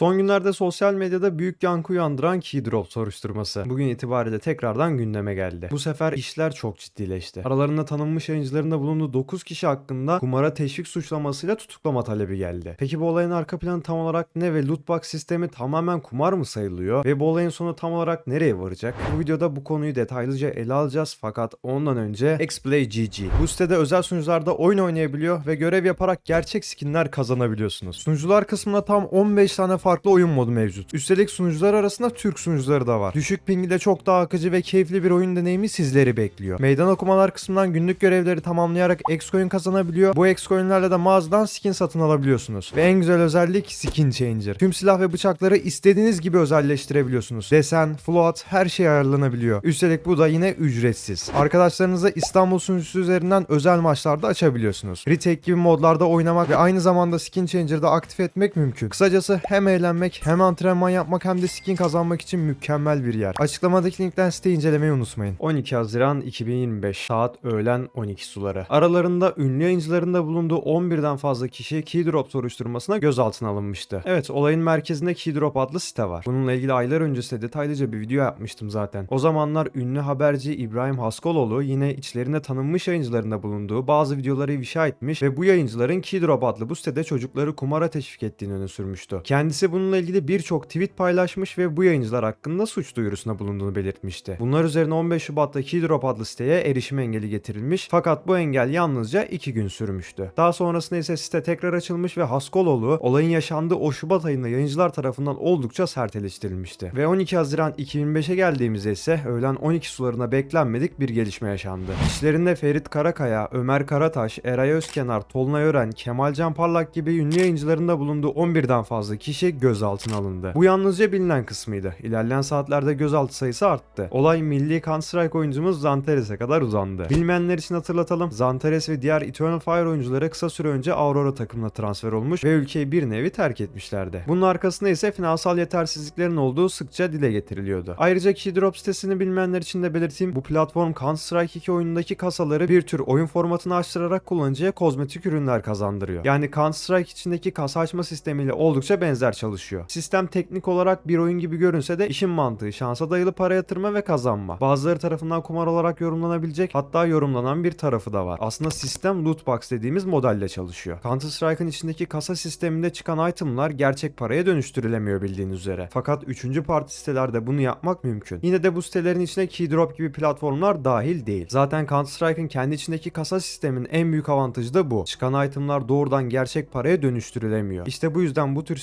Son günlerde sosyal medyada büyük yankı uyandıran Keydrop soruşturması bugün itibariyle tekrardan gündeme geldi. Bu sefer işler çok ciddileşti. Aralarında tanınmış yayıncıların bulunduğu 9 kişi hakkında kumara teşvik suçlamasıyla tutuklama talebi geldi. Peki bu olayın arka planı tam olarak ne ve lootbox sistemi tamamen kumar mı sayılıyor ve bu olayın sonu tam olarak nereye varacak? Bu videoda bu konuyu detaylıca ele alacağız fakat ondan önce Xplay GG. Bu sitede özel sunucularda oyun oynayabiliyor ve görev yaparak gerçek skinler kazanabiliyorsunuz. Sunucular kısmında tam 15 tane farklı oyun modu mevcut. Üstelik sunucular arasında Türk sunucuları da var. Düşük pingi de çok daha akıcı ve keyifli bir oyun deneyimi sizleri bekliyor. Meydan okumalar kısmından günlük görevleri tamamlayarak X-Coin kazanabiliyor. Bu X-Coin'lerle de mağazadan skin satın alabiliyorsunuz. Ve en güzel özellik Skin Changer. Tüm silah ve bıçakları istediğiniz gibi özelleştirebiliyorsunuz. Desen, float her şey ayarlanabiliyor. Üstelik bu da yine ücretsiz. Arkadaşlarınıza İstanbul sunucusu üzerinden özel maçlarda açabiliyorsunuz. Retake gibi modlarda oynamak ve aynı zamanda Skin Changer'da aktif etmek mümkün. Kısacası hem eğlenmek hem antrenman yapmak hem de skin kazanmak için mükemmel bir yer. Açıklamadaki linkten siteyi incelemeyi unutmayın. 12 Haziran 2025 saat öğlen 12 suları. Aralarında ünlü yayıncıların da bulunduğu 11'den fazla kişi Keydrop soruşturmasına gözaltına alınmıştı. Evet olayın merkezinde Keydrop adlı site var. Bununla ilgili aylar öncesinde detaylıca bir video yapmıştım zaten. O zamanlar ünlü haberci İbrahim Haskoloğlu yine içlerinde tanınmış yayıncıların da bulunduğu bazı videoları ifşa etmiş ve bu yayıncıların Keydrop adlı bu sitede çocukları kumara teşvik ettiğini öne sürmüştü. Kendisi bununla ilgili birçok tweet paylaşmış ve bu yayıncılar hakkında suç duyurusunda bulunduğunu belirtmişti. Bunlar üzerine 15 Şubat'ta Keydrop adlı siteye erişim engeli getirilmiş fakat bu engel yalnızca 2 gün sürmüştü. Daha sonrasında ise site tekrar açılmış ve Haskoloğlu olayın yaşandığı o Şubat ayında yayıncılar tarafından oldukça sert eleştirilmişti. Ve 12 Haziran 2005'e geldiğimizde ise öğlen 12 sularına beklenmedik bir gelişme yaşandı. İşlerinde Ferit Karakaya, Ömer Karataş, Eray Özkenar, Tolunay Ören, Kemalcan Parlak gibi ünlü yayıncıların da bulunduğu 11'den fazla kişi gözaltına alındı. Bu yalnızca bilinen kısmıydı. İlerleyen saatlerde gözaltı sayısı arttı. Olay milli Counter-Strike oyuncumuz Zantares'e kadar uzandı. Bilmeyenler için hatırlatalım. Zantares ve diğer Eternal Fire oyuncuları kısa süre önce Aurora takımına transfer olmuş ve ülkeyi bir nevi terk etmişlerdi. Bunun arkasında ise finansal yetersizliklerin olduğu sıkça dile getiriliyordu. Ayrıca Keydrop sitesini bilmeyenler için de belirteyim. Bu platform Counter-Strike 2 oyunundaki kasaları bir tür oyun formatını açtırarak kullanıcıya kozmetik ürünler kazandırıyor. Yani Counter-Strike içindeki kasa açma sistemiyle oldukça benzer çalışıyor. Sistem teknik olarak bir oyun gibi görünse de işin mantığı şansa dayalı para yatırma ve kazanma. Bazıları tarafından kumar olarak yorumlanabilecek hatta yorumlanan bir tarafı da var. Aslında sistem loot box dediğimiz modelle çalışıyor. Counter-Strike'ın içindeki kasa sisteminde çıkan itemlar gerçek paraya dönüştürülemiyor bildiğiniz üzere. Fakat 3. parti sitelerde bunu yapmak mümkün. Yine de bu sitelerin içine Keydrop gibi platformlar dahil değil. Zaten Counter-Strike'ın kendi içindeki kasa sistemin en büyük avantajı da bu. Çıkan itemlar doğrudan gerçek paraya dönüştürülemiyor. İşte bu yüzden bu tür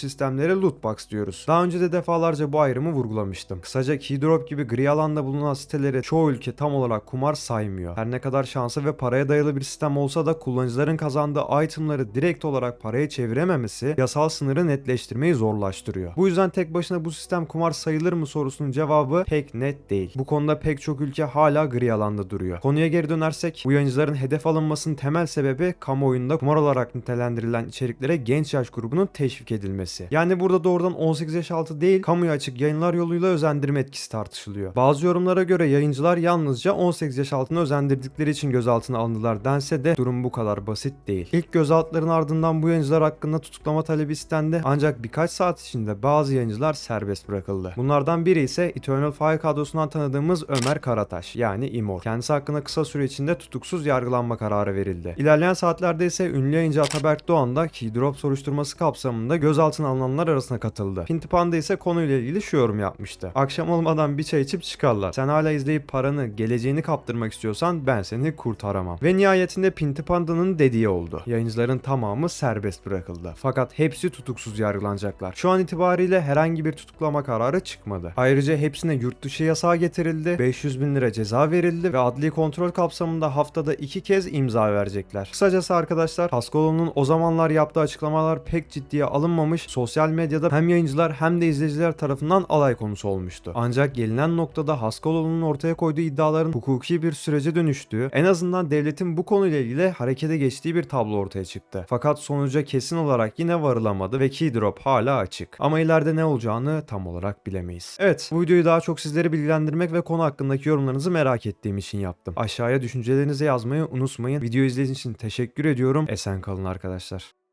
sistemlere loot box diyoruz. Daha önce de defalarca bu ayrımı vurgulamıştım. Kısaca Keydrop gibi gri alanda bulunan siteleri çoğu ülke tam olarak kumar saymıyor. Her ne kadar şansa ve paraya dayalı bir sistem olsa da kullanıcıların kazandığı itemları direkt olarak paraya çevirememesi yasal sınırı netleştirmeyi zorlaştırıyor. Bu yüzden tek başına bu sistem kumar sayılır mı sorusunun cevabı pek net değil. Bu konuda pek çok ülke hala gri alanda duruyor. Konuya geri dönersek bu yayıncıların hedef alınmasının temel sebebi kamuoyunda kumar olarak nitelendirilen içeriklere genç yaş grubunun teşvik edilmesi. Yani burada doğrudan 18 yaş altı değil kamuya açık yayınlar yoluyla özendirme etkisi tartışılıyor. Bazı yorumlara göre yayıncılar yalnızca 18 yaş altını özendirdikleri için gözaltına alındılar dense de durum bu kadar basit değil. İlk gözaltıların ardından bu yayıncılar hakkında tutuklama talebi istendi ancak birkaç saat içinde bazı yayıncılar serbest bırakıldı. Bunlardan biri ise Eternal Fire kadrosundan tanıdığımız Ömer Karataş yani Imor. Kendisi hakkında kısa süre içinde tutuksuz yargılanma kararı verildi. İlerleyen saatlerde ise ünlü yayıncı Ataberk Doğan da Keydrop soruşturması kapsamında gözaltına alınanlar arasına katıldı. Pintipanda ise konuyla ilgili şu yorum yapmıştı. Akşam olmadan bir çay içip çıkarlar. Sen hala izleyip paranı, geleceğini kaptırmak istiyorsan ben seni kurtaramam. Ve nihayetinde Pintipanda'nın dediği oldu. Yayıncıların tamamı serbest bırakıldı. Fakat hepsi tutuksuz yargılanacaklar. Şu an itibariyle herhangi bir tutuklama kararı çıkmadı. Ayrıca hepsine yurt dışı yasağı getirildi, 500 bin lira ceza verildi ve adli kontrol kapsamında haftada iki kez imza verecekler. Kısacası arkadaşlar Haskolo'nun o zamanlar yaptığı açıklamalar pek ciddiye alınmamış, sosyal medyada hem yayıncılar hem de izleyiciler tarafından alay konusu olmuştu. Ancak gelinen noktada Haskolo'nun ortaya koyduğu iddiaların hukuki bir sürece dönüştüğü, en azından devletin bu konuyla ilgili harekete geçtiği bir tablo ortaya çıktı. Fakat sonuca kesin olarak yine varılamadı ve Keydrop hala açık. Ama ileride ne olacağını tam olarak bilemeyiz. Evet bu videoyu daha çok sizleri bilgilendirmek ve konu hakkındaki yorumlarınızı merak ettiğim için yaptım. Aşağıya düşüncelerinizi yazmayı unutmayın. Video izlediğiniz için teşekkür ediyorum. Esen kalın arkadaşlar.